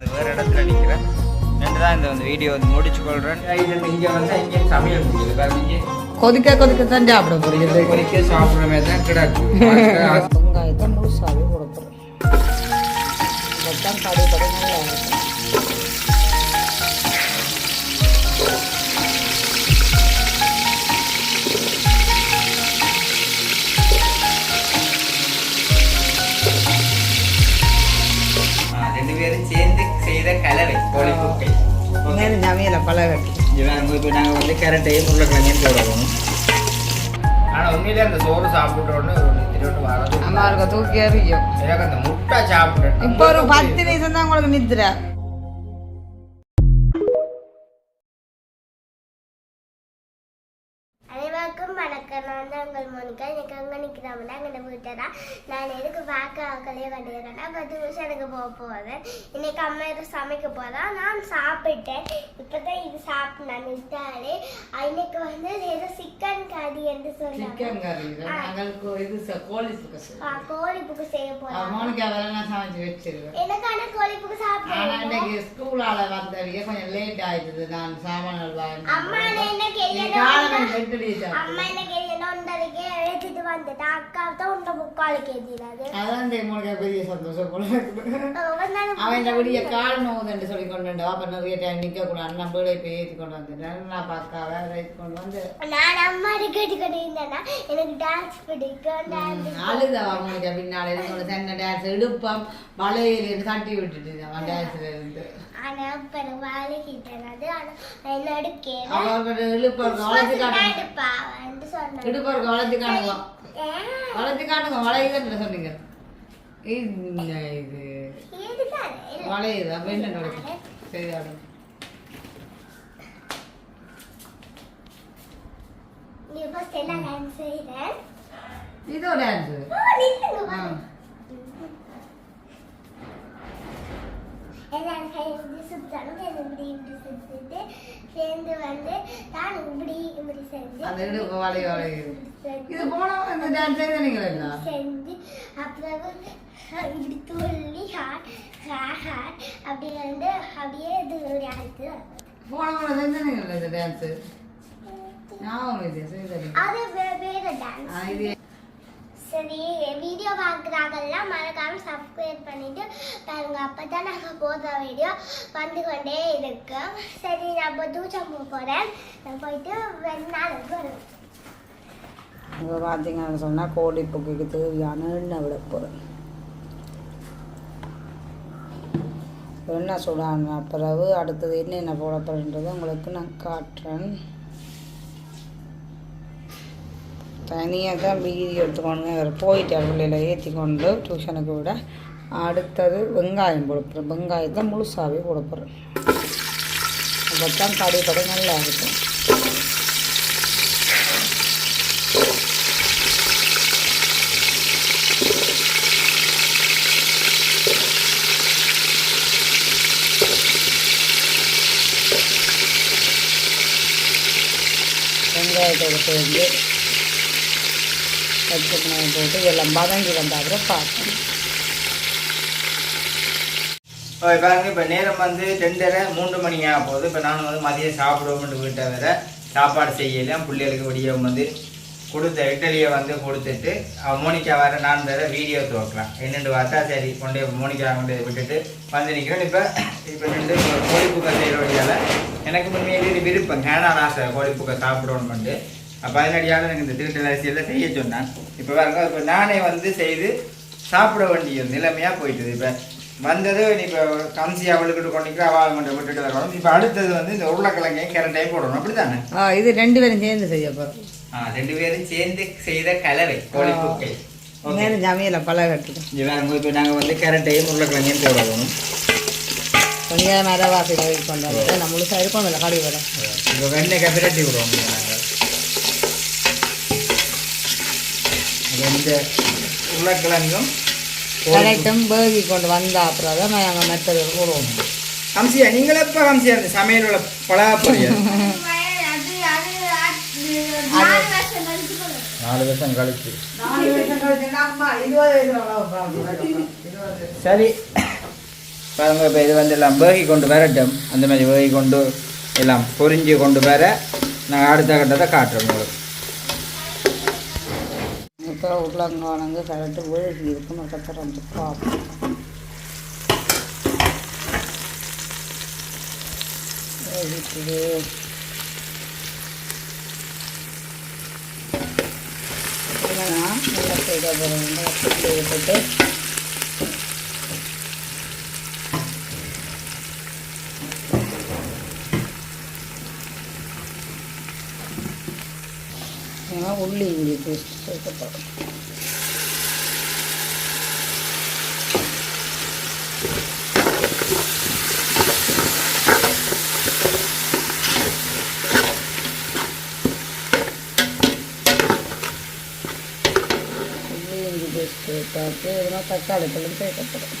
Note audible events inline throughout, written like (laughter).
அது வேறு இடத்துல நிற்கிறேன் ரெண்டு தான் இந்த வீடியோ வந்து முடிச்சு கொள்கிறேன் இங்கே வந்து இங்கே சமையல் முடியுது. கொதிக்க கொதிக்க தான் சாப்பிட போறீங்க. கொதிக்க சாப்பிட்ற மாதிரி தான் கிடக்கு. (laughs) வெங்காயத்தை முழுசாவே கொடுக்குறோம் இதைத்தான் கடி கடி நல்லா இருக்கும் கோழி புக்கை நேரம் சமையலை பழகட்டு இவங்க இப்போ நாங்கள் வந்து கேரட்டையும் உருளைக்கிழங்கையும் போடணும் ஆனால் உண்மையிலே அந்த சோறு சாப்பிட்ட உடனே ஒரு திருட்டு வரது அம்மா இருக்க தூக்கி எறியும் எனக்கு அந்த முட்டை சாப்பிட்டேன் இப்போ ஒரு பத்து நிமிஷம் தான் உங்களுக்கு நித்துற உங்கள் மோனிகா இன்னைக்கு அங்கே நிற்கிறாமல அங்கே வீட்டை தான் நான் எதுக்கு வாக்க ஆக்கலையே கட்டிடுறேன்னா பத்து நிமிஷம் எனக்கு போக போகுது. இன்னைக்கு அம்மா எதுவும் சமைக்க போதா நான் சாப்பிட்டேன். இப்போ தான் இது சாப்பிட்டு நான் விட்டாலே இன்னைக்கு வந்து ஏதோ சிக்கன் கறி என்று சொன்னாங்க. சிக்கன் கறி. நாங்களுக்கு இது ச- கோழி புக்கு செய்ய வச்சிருவேன். எனக்கு ஆனால் கோழி புக்கு இன்னைக்கு ஸ்கூலால வந்தவிய கொஞ்சம் லேட் ஆயிடுது. நான் சாமான்கள் அம்மா என்ன ரெண்டு அம்மா என்ன கேட்கணும் ஒன்றரைக்கே எடுத்துட்டு வந்துட்டேன். அக்கா தான் ஒன்றரை முக்காலுக்கு ஏற்றினாது அதான் இந்த மோனிக்கா பெரிய சந்தோஷம் போல அவன் இந்த விடிய கால் நோவுதுன்னு சொல்லி கொண்டு வந்து அப்ப நிறைய டைம் நிக்க கூட அண்ணன் பேடை போய் ஏற்றி கொண்டு வந்துட்டேன் நான் பார்க்காவ ஏற்றி கொண்டு வந்து நான் அம்மா கேட்டுக்கிட்டு இருந்தேன்னா எனக்கு டான்ஸ் பிடிக்கும் டான்ஸ் அழுத அவனுக்கு பின்னால. இருந்து சென்ன டான்ஸ் இடுப்பம் வளையல் தட்டி விட்டுட்டு அவன் டான்ஸ்ல இருந்து. சொன்னீங்க. இது. வளையுது அப்ப என்ன நடக்குது சரி செய்றேன் இதோ டான்ஸ் எல்லாரும் சேர்ந்து சுத்தணும் இப்படி இப்படி சுத்திட்டு சேர்ந்து வந்து தான் இப்படி இப்படி செஞ்சு இடுப்பு வளைய செஞ்சு இது போனவங்க இந்த டான்ஸ் செய்தீங்களா செஞ்சு அப்புறம் இப்படி துள்ளி ஹாட் ஹாட் அப்படி வந்து அப்படியே இது அழைத்து போனவங்க செஞ்சீங்களா இந்த டான்ஸ் ஞாபகம் இது செய்தீங்க அது வேற டான்ஸ் சரி வீடியோ பார்க்குறாங்கலாம் மறக்காம சப்ஸ்கிரைப் பண்ணிட்டு அப்போ தான் நாங்கள் போடுற வீடியோ வந்து கொண்டே இருக்கு சரி நான் இப்போ தூச்சம் போக போகிறேன் நான் போயிட்டு ரெண்டு நாள் வருவேன் இப்போ பார்த்தீங்கன்னு சொன்னால் கோழி புக்குக்கு தேவையான எண்ணெய் விட போகிறேன் எண்ணெய் சுடான பிறகு அடுத்தது என்னென்ன போட போகிறேன்றதை உங்களுக்கு நான் காட்டுறேன். தனியாக தான் வீடியோ எடுத்துக்கொண்டு அவர் போயிட்டு பிள்ளையில ஏற்றி கொண்டு டியூஷனுக்கு விட அடுத்தது வெங்காயம் கொடுப்பேன் வெங்காயத்தை முழுசாகவே கொடுப்பேன் போகிறேன் அப்போ தான் கடை கடை நல்லா இருக்கும். வெங்காயத்தை எடுத்து வந்து மிளகாய் போட்டு இதெல்லாம் வதங்கி வந்த பார்க்கணும். இப்போ பாருங்க இப்போ நேரம் வந்து ரெண்டரை மூன்று மணி ஆக போகுது. இப்போ நானும் வந்து மதியம் சாப்பிடுவோம்னு வீட்டை வேற சாப்பாடு செய்யலாம் பிள்ளைகளுக்கு விடிய வந்து கொடுத்த இட்டலியை வந்து கொடுத்துட்டு அவன் மோனிக்கா வர நான் வேற வீடியோ துவக்கலாம். என்னென்னு பார்த்தா சரி கொண்டு மோனிக்கா கொண்டு போய் விட்டுட்டு வந்து நிற்கிறேன் இப்போ இப்போ ரெண்டு கோழிப்புக்கை செய்கிற வழியால் எனக்கு உண்மையிலே விருப்பம். கேனால் ஆசை கோழிப்புக்கை சாப்பிடணும்ட்டு அப்போ அதனடியாக எனக்கு இந்த திருட்டு அரிசியெல்லாம் செய்ய சொன்னான். இப்போ பாருங்க இப்போ நானே வந்து செய்து சாப்பிட வேண்டிய நிலைமையாக போயிட்டுது. இப்போ வந்தது இப்போ கம்சி அவளுக்கிட்ட கொண்டிக்கிற அவள் கொண்டு விட்டுட்டு வரணும். இப்போ அடுத்தது வந்து இந்த உருளைக்கிழங்கையும் கேரட்டையும் போடணும். அப்படி தானே ஆ இது ரெண்டு பேரும் சேர்ந்து செய்ய போகிறோம் ஆ ரெண்டு பேரும் சேர்ந்து செய்த கலவை கோழிப்புக்கை நேரம் சமையலை பழகட்டுது இவங்க இப்போ நாங்கள் வந்து கேரட்டையும் உருளைக்கிழங்கையும் போடணும் கொஞ்சம் மரவாசி கொண்டு வந்து நம்ம முழுசாக இருக்கோம் இல்லை கடி வர இப்போ வெண்ணெய் பிரட்டி விடுவோம். நாங்கள் இந்த உருளைக்கிழங்கும் கரெக்டும் பேகி கொண்டு வந்தா அப்புறம் தான் நாங்கள் மெத்தது போடுவோம். கம்சியா நீங்களே இப்போ கம்சியா இந்த சமையலோட பழக போறியா நாலு வருஷம் கழிச்சு. சரி. பாருங்க இப்போ இது வந்து எல்லாம் வேகி கொண்டு வரட்டும். அந்த மாதிரி வேகி கொண்டு எல்லாம் பொரிஞ்சு கொண்டு வர நான் அடுத்த கட்டத்தை காட்டுறேன் உங்களுக்கு. இப்போ உருளைங்கானங்க கரெக்டு வேகி இருக்கும் அதுக்கப்புறம் வந்து பார்ப்போம். வேகிட்டுது என்னன்னா நல்லா செய்த பிறகு போட்டு உள்ளி இஞ்சி பேஸ்ட் சேர்க்கப்படும் உள்ளி இஞ்சி பேஸ்ட் சேர்த்தாச்சு இதெல்லாம் தக்காளி பழம் சேர்க்கப்படும்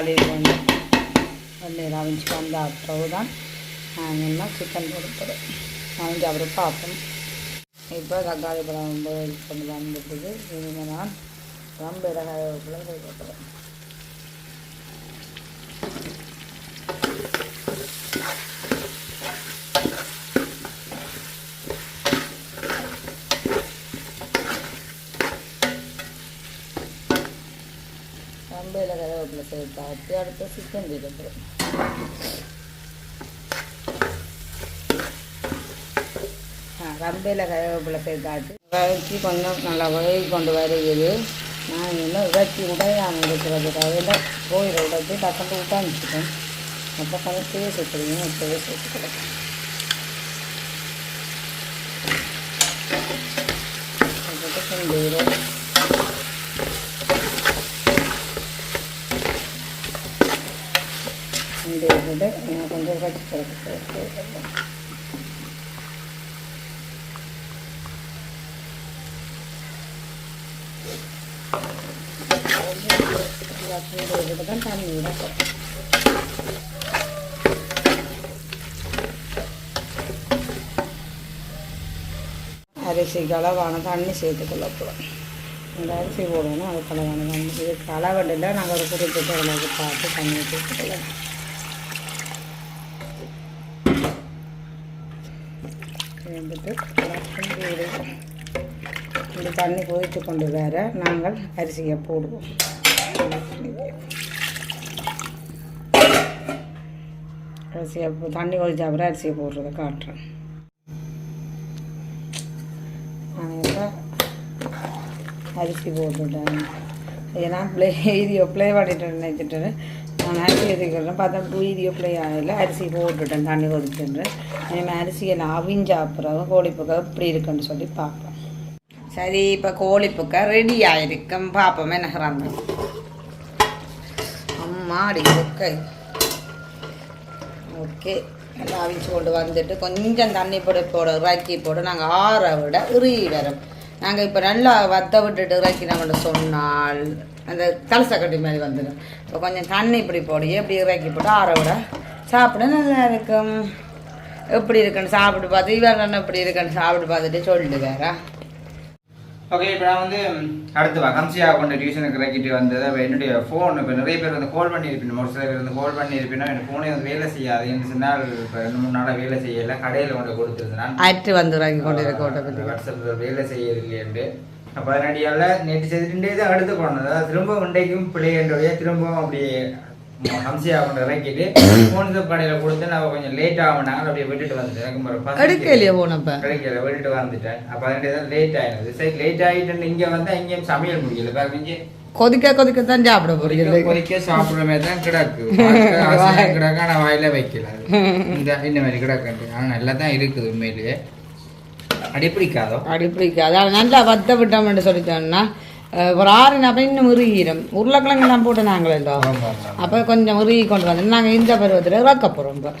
தக்காளி கொஞ்சம் வெந்நீர் அவிஞ்சு வந்த அப்புறம் தான் நாங்கள் என்ன சிக்கன் கொடுப்போம் அவிஞ்சு அப்புறம் பார்ப்போம். இப்போ தக்காளி பழம் ரொம்ப இது பண்ணி வந்துட்டுது இனிமேல் நான் ரொம்ப இடகாயக்குள்ளே Thank you. சேர்த்தாச்சு அடுத்து சிக்கன் சேர்க்கப்படுறேன் ரம்பையில் கருவேப்பிலை சேர்த்தாச்சு வதக்கி கொஞ்சம் நல்லா வதக்கி கொண்டு வருகிறது நான் இன்னும் இறச்சி உடையாமல் இருக்கிறதுக்காக கோயில் உடைச்சி டக்குன்னு உட்டாமிச்சிட்டேன் அப்போ கொஞ்சம் தேவை சேர்த்துருவீங்க தேவை சேர்த்துக்கலாம் கிண்டிக்கிறோம் கிண்டி விட்டுட்டு இன்னும் கொஞ்சம் இறைச்சி சேர்த்து தான் தண்ணி விட அரிசி அளவான தண்ணி சேர்த்துக்கொள்ள போகிறோம் இந்த அரிசி போடணும் அது அளவான தண்ணி இது அளவடில் நாங்கள் ஒரு குறிப்பிட்ட அளவுக்கு போட்டு தண்ணி சேர்த்துக்கலாம் இந்த தண்ணி கொதித்து கொண்டு வர நாங்கள் அரிசியை போடுவோம். அரிசியை தண்ணி கொதிச்ச அப்புறம் அரிசியை போடுறத காட்டுறேன். அரிசி போட்டுட்டேன். ஏன்னா ப்ளே வீடியோ ப்ளே பண்ணிட்டு நினைச்சிட்டு நான் அரிசி எடுத்துக்கிறேன் பார்த்தா வீடியோ ப்ளே ஆகல. அரிசி போட்டுட்டேன் தண்ணி கொதிச்சுன்றேன் இனிமேல் அரிசியெல்லாம் அவிஞ்ச அப்புறம் கோழிப்புக்க எப்படி இருக்குன்னு சொல்லி பார்ப்பேன் சரி இப்போ கோழிப்புக்க ரெடி ஆயிருக்கும். பார்ப்போம் என்ன அம்மாடி அம்மா அடி ஓகே. எல்லாம் அவிச்சு கொண்டு வந்துட்டு கொஞ்சம் தண்ணி போட போட இறக்கி போட. நாங்கள் ஆற விட இறுகி வரோம். நாங்கள் இப்போ நல்லா வத்த விட்டுட்டு இறக்கினோம்னு சொன்னால் அந்த தலசக்கட்டி மாதிரி வந்துடும். இப்போ கொஞ்சம் தண்ணி இப்படி போடு எப்படி இறக்கி போட்டு ஆற விட. சாப்பிட நல்லா இருக்கும். எப்படி இருக்குன்னு சாப்பிட்டு பார்த்து இவர் என்ன எப்படி இருக்குன்னு சாப்பிட்டு பார்த்துட்டு சொல்லிட்டு வேற ஓகே இப்போ நான் வந்து அடுத்து வா. கம்சியாக கொண்டு டியூஷனுக்கு இறக்கிட்டு வந்தது அப்போ என்னுடைய ஃபோன் இப்போ நிறைய பேர் வந்து கால் பண்ணியிருப்பீங்க ஒரு சில பேர் வந்து கால் பண்ணியிருப்பீங்கன்னா எனக்கு ஃபோனே வந்து வேலை செய்யாது. என்று சொன்னால் இப்போ ரெண்டு மூணு நாளாக வேலை செய்யலை. கடையில் கொண்டு கொடுத்துருந்தேன் அற்று வந்து இறங்கி கொண்டு இருக்க வாட்ஸ்அப்பில் வேலை செய்யறதில்லையண்டு அப்போ அதனடியால் நேற்று செய்துட்டு தான் அடுத்து போனது அதாவது திரும்ப இன்றைக்கும் பிள்ளைகளுடைய திரும்பவும் அப்படியே ஹம்சியாக கொண்டு இறக்கிட்டு ஃபோன் கடையில் கொடுத்து நான் கொஞ்சம் லேட் ஆகினாங்க அப்படியே விட்டுட்டு வந்துட்டேன். எனக்கு ஒரு பசி எடுக்கலையே போனப்ப? கிடைக்கல விட்டுட்டு வந்துட்டேன். அப்போ அதனால தான் லேட் ஆயிடுது. சரி லேட் ஆகிட்டு இங்கே வந்து அங்கேயும் சமையல் முடியல பாருங்க கொதிக்க கொதிக்க தான் சாப்பிட போறீங்க. பொரிக்க சாப்பிட்ற மாதிரி தான் கிடக்கு. கிடக்கு ஆனால் வாயில வைக்கல. இந்த இந்த மாதிரி கிடக்கு ஆனால் நல்லா தான் இருக்குது உண்மையிலேயே. அடி பிடிக்காதோ அப்படி பிடிக்காது அது நல்லா வத்த விட்டோம்னு சொல்லிட்டோம்னா ஒரு ஆறு அப்போ இன்னும் உருகிடும் உருளைக்கிழங்கெல்லாம் போட்டு நாங்களோ. அப்போ கொஞ்சம் உருகி கொண்டு வந்து நாங்கள் இந்த பருவத்தில் இறக்க போகிறோம் இப்போ.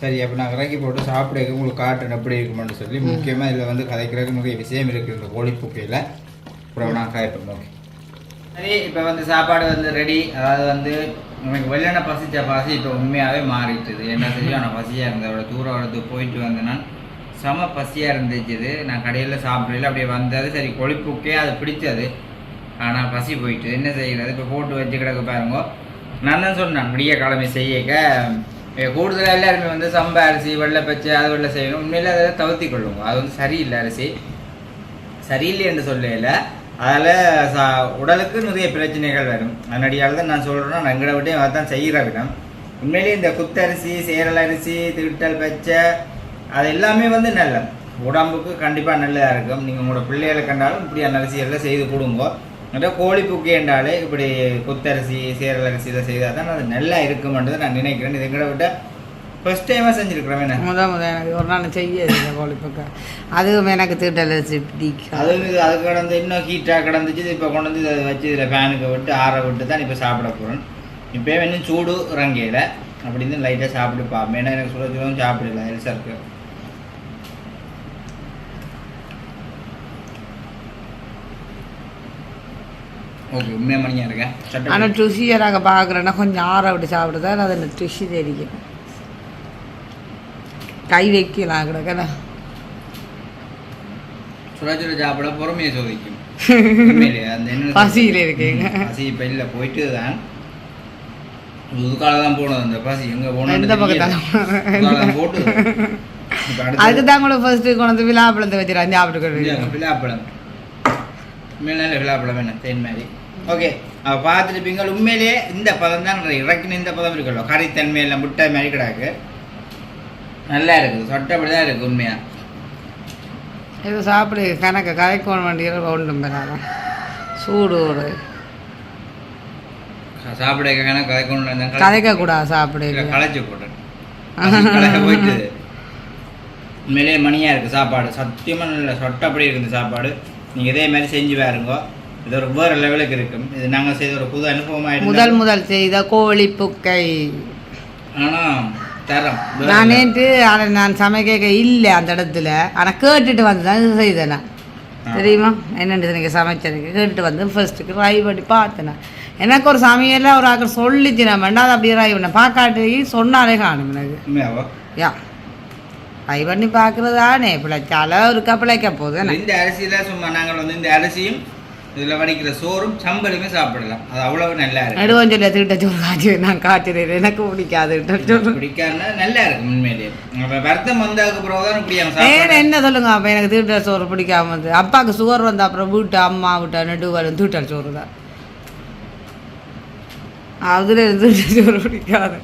சரி அப்போ நான் இறக்கி போட்டு சாப்பிட உங்களுக்கு காட்டுறேன் எப்படி இருக்குமென்னு சொல்லி முக்கியமாக இதில் வந்து கதைக்கிறதுக்கு நிறைய விஷயம் இருக்குது இந்த கோழிப்புக்கையில் அப்புறம் நான் காய்ப்பேன் ஓகே. சரி இப்போ வந்து சாப்பாடு வந்து ரெடி அதாவது வந்து எனக்கு வெள்ளன பசிச்ச பசி இப்போ உண்மையாகவே மாறிட்டுது. என்ன சரியான பசியாக இருந்தது அவ்வளோ தூரம் இடத்துக்கு போயிட்டு வந்தேன்னா செம பசியாக இருந்துச்சுது. நான் கடையில் சாப்பிடல அப்படியே வந்தது. சரி கொழுப்புக்கே அது பிடிச்சது. ஆனால் பசி போயிட்டு என்ன செய்கிறது இப்போ போட்டு வச்சு கிடக்கு பாருங்க. நான் தான் சொன்னேன் விடிய கிழமை செய்யக்க. கூடுதலாக எல்லாருமே வந்து சம்பா அரிசி வெள்ளை பச்சை அது வெள்ளை செய்யணும். உண்மையில் அதை தவிர்த்தி கொள்ளுங்க அது வந்து சரியில்லை அரிசி. சரியில்லை என்று சொல்லல. அதில் சா உடலுக்கு நிறைய பிரச்சனைகள் வரும். அதனடியால் தான் நான் சொல்கிறேன் நான் எங்களை விட்டு அதான் செய்கிற விடம் உண்மையிலேயே இந்த குத்தரிசி சேரல் அரிசி திட்டல் பச்சை அது எல்லாமே வந்து நல்ல. உடம்புக்கு கண்டிப்பாக நல்லதாக இருக்கும். நீங்கள் உங்களோட பிள்ளைகளை கண்டாலும் இப்படியான அரிசியெல்லாம் செய்து கொடுங்க. நிறைய கோழி புக்கி என்றாலே இப்படி குத்தரிசி சேரல் அரிசி இதை செய்தால் தான் அது நல்லா இருக்குமென்றதை நான் நினைக்கிறேன். இது எங்களை விட்ட ஃபர்ஸ்ட் டைமாக செஞ்சுருக்கிறேன் என்ன முத முத எனக்கு ஒரு நாள் செய்ய கோழிப்பக்கம் அதுவும் எனக்கு தீட்டல் பிடிக்கும். அது அது கடந்து இன்னும் ஹீட்டாக கிடந்துச்சு. இப்போ கொண்டு வந்து இதை வச்சு இதில் ஃபேனுக்கு விட்டு ஆற விட்டு தான் இப்போ சாப்பிட போகிறேன் இப்போ இன்னும் சூடு இறங்கையில். அப்படி இருந்து லைட்டாக சாப்பிட்டு பார்ப்பேன் ஏன்னா எனக்கு சுட சுடம் சாப்பிடல எல்சா இருக்கு. ஓகே உண்மையாக மணியாக இருக்கேன் ஆனால் ருசியை நாங்கள் பார்க்குறோன்னா கொஞ்சம் ஆற விட்டு சாப்பிடுதான் அது எனக்கு ருசி தெரியும். கை வைக்கலாம் கிடக்கண்ணா சுட சுட சாப்பிட பொறுமையை சோதிக்கும். (laughs) பசியில் இருக்கீங்க. பசி இப்போ இல்லை போயிட்டு தான். புதுக்கால தான் போனது அந்த பசி. எங்கே போனோம் எந்த போட்டு. அதுக்கு தான் கூட ஃபர்ஸ்ட்டு கொண்டு விழாப்பழத்தை வச்சுருக்காங்க சாப்பிட்டு இந்தாங்க, விழாப்பழம். வேணும் தேன் மாதிரி? ஓகே பார்த்துருப்பீங்க உண்மையிலேயே இந்த பதம் தான் இறக்குன இந்த பதம் இருக்குல்ல. கறித்தன்மையில் முட்டை மாதிரி கிடாக்கு. நல்லா இருக்குது. சொட்டப்படி தான் இருக்குது உண்மையா? இது சாப்பிடு. கணக்கு கரைக்கோண வண்டியில் ஒன்றும் பெறாத சூடு ஒரு. சாப்பிட கணக்கு கதைக்கொண்டு கதைக்கக்கூடாது சாப்பிடு களைச்சு போட்டேன் போயிட்டு. உண்மையிலேயே மணியாக இருக்குது சாப்பாடு. சத்தியமாக நல்ல சொட்டப்படி இருக்குது சாப்பாடு. நீங்கள் இதே மாதிரி செஞ்சு பாருங்க. இது ஒரு வேறு லெவலுக்கு இருக்கும். இது நாங்கள் செய்த ஒரு புது அனுபவமாக முதல் முதல் செய்த கோழி புக்கை. ஆனால் தரம் நான். நேற்று அதை நான் சமைக்க இல்லை அந்த இடத்துல. ஆனால் கேட்டுட்டு வந்து தான் இது செய்தேன் நான். தெரியுமா? என்னென்னு நீங்கள் சமைச்சதுக்கு கேட்டுட்டு வந்து ஃபர்ஸ்ட்டுக்கு ட்ரை பண்ணி பார்த்தேன். எனக்கு ஒரு சமையலில் ஒரு ஆக்கள் சொல்லிச்சு நான். வேண்டாம் அதை அப்படியே ட்ரை பண்ணேன் பார்க்காட்டி சொன்னாலே காணும் எனக்கு. யா. ட்ரை பண்ணி பார்க்குறதானே பிழைச்சால இருக்கா பிழைக்க போகுது இந்த அரிசியில சும்மா நாங்கள் வந்து இந்த அரிசியும் இதில் வடிக்கிற சோறும் சம்பலுமே சாப்பிடலாம். அது அவ்வளவு நல்லா இருக்கு. நடுவன் சொல்லி திட்ட சோறு காய்ச்சி நான் காய்ச்சிடுறேன் எனக்கு பிடிக்காது. சோறு பிடிக்காதுன்னா நல்லா இருக்கு உண்மையிலேயே வருத்தம் வந்ததுக்கு பிறகு தான் ஏன் சாப்பாடு என்ன சொல்லுங்க அப்போ எனக்கு தீட்டல் சோறு பிடிக்காம வந்து. அப்பாவுக்கு சுகர் வந்த அப்புறம் வீட்டு அம்மா விட்ட நடுவரும் தீட்டல் சோறு தான். அதுல இருந்து சோறு பிடிக்காது.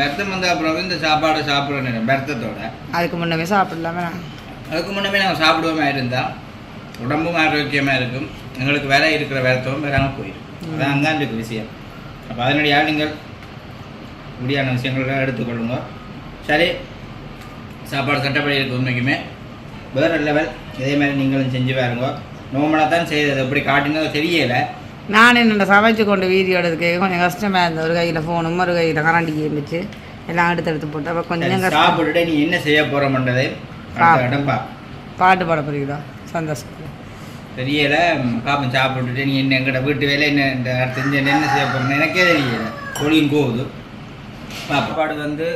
வருத்தம் வந்த அப்புறம் இந்த சாப்பாடு சாப்பிடணும் வருத்தத்தோட. அதுக்கு முன்னமே சாப்பிடலாமே அதுக்கு முன்னமே நாங்கள் சாப்பிடுவோமா இருந்தா? உடம்பும் ஆரோக்கியமா இருக்கும். எங்களுக்கு வேற இருக்கிற வருத்தமும் வராமல் போயிடும். அதான் தான் இருக்கு விஷயம். அப்போ அதனுடைய நீங்கள் இப்படியான விஷயங்களுக்காக எடுத்துக்கொள்ளுங்க சரி சாப்பாடு சட்டப்படி இருக்கு உண்மைக்குமே. வேற லெவல் இதே மாதிரி நீங்களும் செஞ்சு பாருங்க. நோமலாக தான் செய்தது. எப்படி காட்டினதோ தெரியலை. நான் என்னோட சமைச்சு கொண்டு வீடியோ எடுத்துக்க கொஞ்சம் கஷ்டமாக இருந்தது. ஒரு கையில் ஃபோனும் ஒரு கையில் கரண்டி இருந்துச்சு. எல்லாம் எடுத்து எடுத்து போட்டு அப்போ கொஞ்சம் சாப்பிட்டுட்டு நீ என்ன செய்ய போறோம்ன்றதை அடுத்த இடம் பா பாட்டு பாட போறீங்களா? சந்தோஷம் தெரியல பாப்பன் சாப்பிட்டுட்டு நீ என்ன எங்கட வீட்டு வேலை என்ன இந்த இந்த என்ன செய்ய போறேன்னு எனக்கே தெரியல. ஒளியும் போகுது. சாப்பாடு வந்து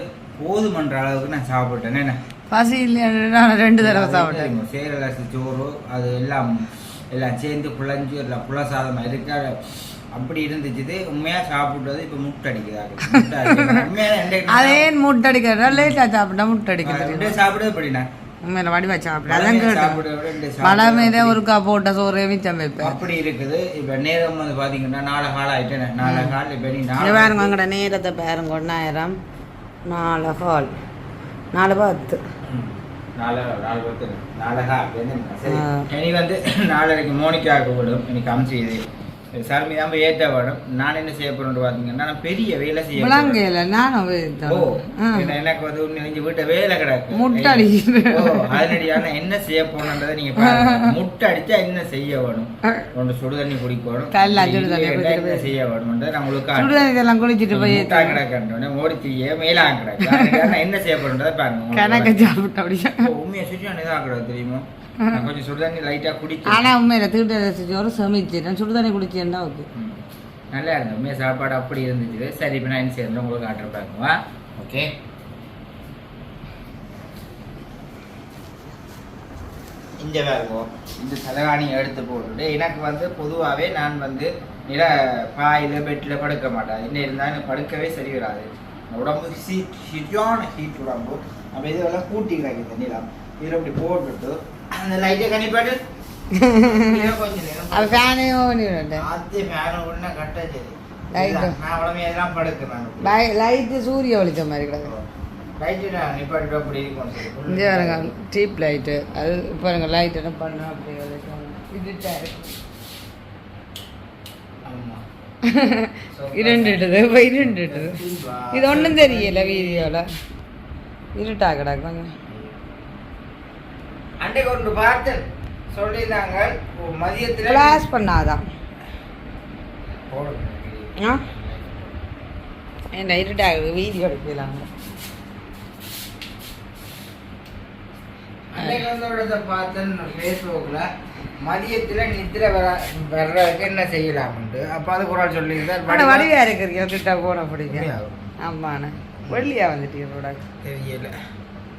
போதுமன்ற அளவுக்கு நான் சாப்பிட்டேன். என்ன? பசி இல்லைன்னு நான் ரெண்டு தடவை சாப்பிட்டேன். சேரலசி சோறு அது எல்லாம் எல்லாம் சேர்ந்து குழஞ்சு எல்லாம் புலசாதம் இருக்க அப்படி இருந்துச்சு உண்மையா சாப்பிட்டது இப்ப முட்டை அடிக்குதாங்க முட்டை அடிக்குது. உண்மையா ரெண்டே- அதே முட்டை அடிக்கிறதா லேட்டாக சாப்பிட்டா முட்டை அடிக்க தெரியும் ரெண்டே சாப்பிடுறது எப்படின்னா உண்மையில வடிவா சாப்பிட அதான் கேட்டேன். பழமையிலே சாப்பிடுறது ஒருக்கா போட்ட சோறு மிச்சம் வைப்பேன். அப்படி இருக்குது. இப்ப நேரம் வந்து பாத்தீங்கன்னா நாலு கால் ஆயிட்டேன் நாலு கால் இப்ப நீ நாலு பாருங்க எங்கட நேரத்தை பாருங்க. ஒன்னாயிரம் நாலு ஹால் நாலு பத்து. நாலு நாலு பத்து. நாலு கால். சரி. இனி வந்து நாளைக்கு மோனிக்காவுக்கு விடும் எனக்கு அமிச்சு இது. சர்மி தான் போய் ஏற்ற வேணும். நான் என்ன செய்ய போறேன்னு பாத்தீங்கன்னா நான் பெரிய வேலை செய்ய. விளங்கையில் நானும் எனக்கு வந்து இங்க வீட்டை வேலை கிடக்கு. முட்டை அடிக்கிறேன். ஓ அதனடியா நான் என்ன செய்ய போறேன்றதை நீங்க பாருங்க. முட்டை அடிச்சா என்ன செய்ய வேணும்? ஒன்று சுடு தண்ணி குடிக்கணும் சுடு தண்ணி இல்லைன்னா குடிக்கிறது. என்ன செய்ய வேணும்ன்றதை நான் உங்களுக்கு சுடுதண்ணி இதெல்லாம் குளிச்சுட்டு போய் முட்டா கிடக்கன்றோடனே ஓடிச்சியே மேலாம் கிடக்கு. என்ன செய்ய போறேன்றதை பாருங்க. கணக்கு சாப்பிட்டு அப்படியே. ஓ, உண்மையா சுற்றி இதாக கிடக்கு தெரியுமா? கொஞ்சம் சுடுதண்ணி லைட்டாக குடிச்சு ஆனால் உண்மையில் தீட்டு ரசிச்சோறு சமைச்சிட்டேன். சுடு தண்ணி குடிச்சேன்னா ஓகே. நல்லா இருந்தது. உண்மையாக சாப்பாடு அப்படி இருந்துச்சு. சரி இப்போ நான் என்ன செய்யணும் உங்களுக்கு ஆர்டர் பார்க்குவா ஓகே இந்த வேறுவோம் இந்த தலகாணியை எடுத்து போட்டுட்டு எனக்கு வந்து பொதுவாகவே நான் வந்து நில பாயில் பெட்டில் படுக்க மாட்டேன். என்ன இருந்தால் எனக்கு படுக்கவே சரி வராது. உடம்பு ஹீட் ஹீட்டான ஹீட் உடம்பு. நம்ம இதெல்லாம் கூட்டி கிடக்குது நிலம். இதில் இப்படி போட்டுட்டு அந்த லைட்டை நேரம் (laughs) அது ஃபேனே ஓடிவிட்டேன் ஆத்தி மேல ஒண்ணு கட்டது. Light. நான் உடம்பு எல்லாம் படுக்கிறேன் லை லைட்டு சூரிய வெளிச்சம் மாதிரி கிடக்கு. லைட்டு இங்கே பாருங்க டீப் லைட்டு அது பாருங்க லைட் என்ன பண்ண அப்படி வெளிச்சம் இருண்டுட்டுது இப்போ இருண்டுட்டுது. இது ஒன்றும் தெரியல வீடியோவில் இருட்டா கிடக்குங்க அன்றைக்கு ஒன்று பார்த்தேன். சொல்லியிருந்தாங்க மதியத்துல ஃப்ளாஷ் பண்ணாதான். ஆ? என்ன இருட்டாகுது வீடியோ எடுக்கலாங்க. அன்னைக்கு வந்து பார்த்தேன் ஃபேஸ்புக்கில் மதியத்துல நித்திர வர வர்றதுக்கு என்ன செய்யலாம்ட்டு அப்போ அதுக்கு ஒரு ஆள் சொல்லியிருந்தார் ஆனால் வடிவா இருக்கிறீங்க கிட்ட போன உண்மையா? ஆமாண்ணே. வெள்ளியா வந்துட்டீங்க தெரியல.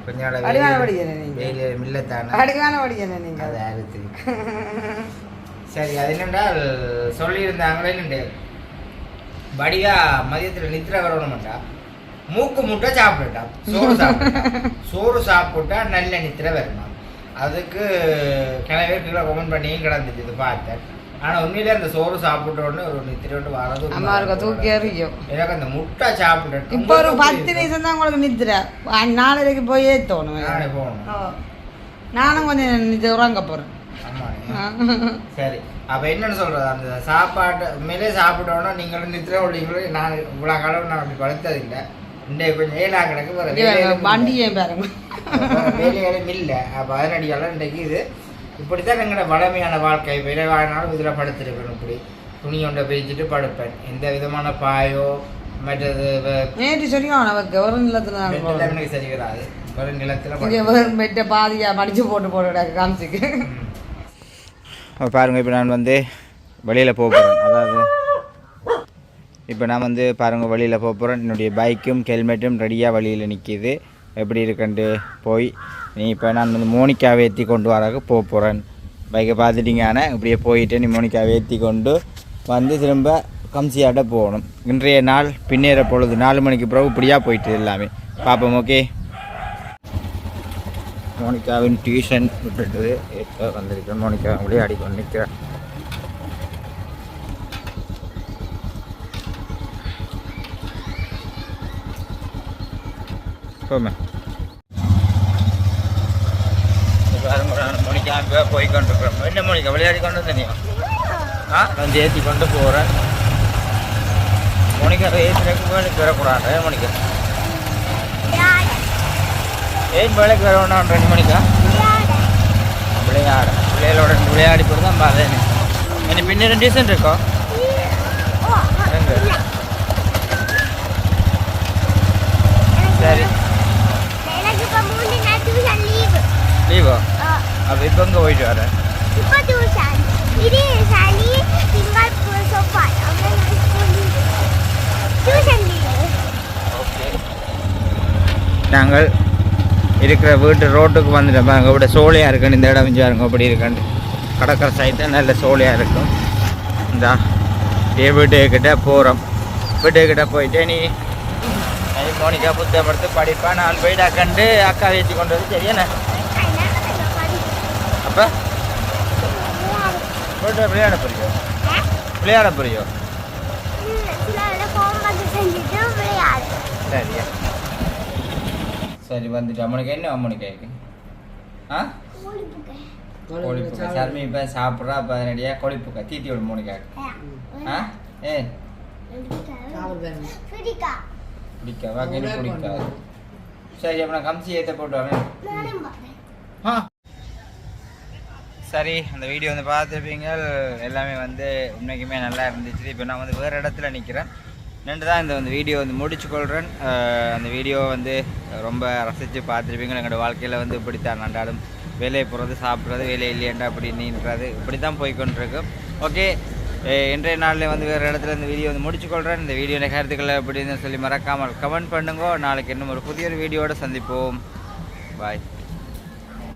கொஞ்ச நாள் அடிவான படிக்கணும் நீங்க. வெயில் மில்லத்தானே? அடிக்கான படிக்கணும் அது நீங்கள் தெரியும். சரி அது என்னென்றால் சொல்லியிருந்தாங்களே என்னண்டு? வடிவா மதியத்தில் நித்திர வரணும்டா மூக்கு முட்டை சாப்பிட்டுட்டா சோறு சாப்பிட்டா சோறு சாப்பிட்டா நல்ல நித்திர வரணும் அதுக்கு பேர் கீழே கமெண்ட் பண்ணியும் கிடந்துச்சு இது பார்த்தேன். ஆனா உண்மையிலே அந்த சோறு சாப்பிட்ட உடனே ஒரு நித்திரை விட்டு வரது. அம்மா இருக்க தூக்கி எறியும் எனக்கு அந்த முட்டை சாப்பிட்டு இப்போ ஒரு பத்து நிமிஷம் தான் உங்களுக்கு நித்திர நாளைக்கு போயே தோணும் நானே போகணும். நானும் கொஞ்சம் நித்திர உறங்க போகிறேன் சரி அப்ப என்னன்னு சொல்றது அந்த சாப்பாட்டு உண்மையிலே சாப்பிட்டோன்னா நீங்களும் நித்திர உள்ளீங்களோ நான் இவ்வளவு காலம் நான் அப்படி படுத்தது இல்லை இன்றைய கொஞ்சம் ஏழா கிடக்கு. வண்டியே பாருங்க வேலைகளும் இல்லை அப்போ அதனடியால இன்றைக்கு இது இப்படித்தான் எங்களோட வளமையான வாழ்க்கை விரைவானாலும் இதில் படுத்திருப்பேன் இப்படி துணி ஒன்றை பிரிச்சுட்டு படுப்பேன். எந்த விதமான பாயோ மற்றது நேற்று சொல்லியும் அவனுக்கு ஒரு நிலத்துல தான். எனக்கு சரி வராது. வெறும் நிலத்தில் வெறும் பெட்டை பாதியா மடிச்சு போட்டு போட்டு காமிச்சிக்கு. பாருங்க இப்போ நான் வந்து வெளியில் போக போகிறேன் அதாவது இப்போ நான் வந்து பாருங்க வெளியில் போக போகிறேன் என்னுடைய பைக்கும் ஹெல்மெட்டும் ரெடியாக வழியில் நிற்கிது எப்படி இருக்குன்ட்டு போய் நீ இப்போ நான் வந்து மோனிக்காவை ஏற்றி கொண்டு வரக்கு போக போகிறேன் பைக்கை பார்த்துட்டீங்கன்னா இப்படியே போயிட்டு நீ மோனிக்காவை ஏற்றி கொண்டு வந்து திரும்ப கம்சியாட்ட போகணும். இன்றைய நாள் பின்னேற பொழுது நாலு மணிக்கு பிறகு இப்படியாக போயிட்டு எல்லாமே. பார்ப்போம் ஓகே? மோனிகாவின் டியூஷன் விட்டுட்டு இப்போ வந்திருக்கேன் மோனிகா அப்படியே கொண்டு நிற்கிறேன் போமே மோனிகா இப்போ போய் கொண்டிருக்கிறோம். என்ன மோனிகா விளையாடி கொண்டு தனியா ஆ? வந்து ஏற்றி கொண்டு போகிறேன் மோனிகா ஏற்றுறதுக்கு வேலைக்கு வரக்கூடாது மோனிகா? ஏன் வேலைக்கு வரணும்னா ரெண்டு மணிக்கா விளையாட. பிள்ளைகளோட விளையாடி போட்டு தான் பார்த்தேன் எனக்கு பின்ன ரெண்டு டீசன்ட் இருக்கோ? எங்க சரி. லீவு பு- செவ்வாய் அப்புறம் ஸ்கூல் டியூஷன் லீவு. ஓகே. நாங்கள் இருக்கிற வீட்டு ரோட்டுக்கு வந்துட்டோம். பாருங்க இப்படி சோலையாக இருக்குன்னு இந்த இடம் கொஞ்சம் இருங்க அப்படி இருக்காண்டு கடற்கரை சைடு நல்ல சோலையாக இருக்கும். இந்த டே வீட்டு கிட்ட போகிறோம் வீட்டு கிட்ட போயிட்டு நீ நீ மோனிகா புத்தகப்படுத்து படிப்பா நான் போயிட்டு அக்கண்டு அக்கா ஏற்றி கொண்டு வந்து சரியாண்ணே போயிட்டு விளையாட புரியோ விளையாட விளையாடு சரியா சரி. வந்துட்டு அம்மனுக்கு என்ன அம்மனுக்கு இருக்கு ஆ? கொழிப்புக்கா. சர்மி இப்போ சாப்பிட்றா அப்போ அதனடியாக கொழிப்புக்கா. தீத்தி விடு மூணுக்காக்கு ஆ? ஏ? பிடிக்கா கெனி பிடிக்காது சரி அப்போ நான் கம்சி ஏற்ற போட்டு வரேன். ஆ? சரி அந்த வீடியோ வந்து பார்த்துருப்பீங்க. எல்லாமே வந்து உண்மைக்குமே நல்லா இருந்துச்சு. இப்போ நான் வந்து வேறு இடத்துல நிற்கிறேன் நின்று தான் இந்த வந்து வீடியோ வந்து முடிச்சுக்கொள்கிறேன் கொள்கிறேன் அந்த வீடியோ வந்து ரொம்ப ரசித்து பார்த்துருப்பீங்க. எங்களோட வாழ்க்கையில் வந்து இப்படித்தான். நண்டாடும் வேலையை போகிறது சாப்பிட்றது வேலை இல்லையண்டா அப்படி நீன்றது இப்படி தான் போய்கொண்டிருக்கும் ஓகே இன்றைய நாளில் வந்து வேறு இடத்துல இந்த வீடியோ வந்து முடிச்சுக்கொள்கிறேன் இந்த வீடியோ கருத்துக்களை அப்படின்னு சொல்லி மறக்காமல் கமெண்ட் பண்ணுங்க. நாளைக்கு இன்னும் ஒரு புதிய ஒரு வீடியோட சந்திப்போம். பாய்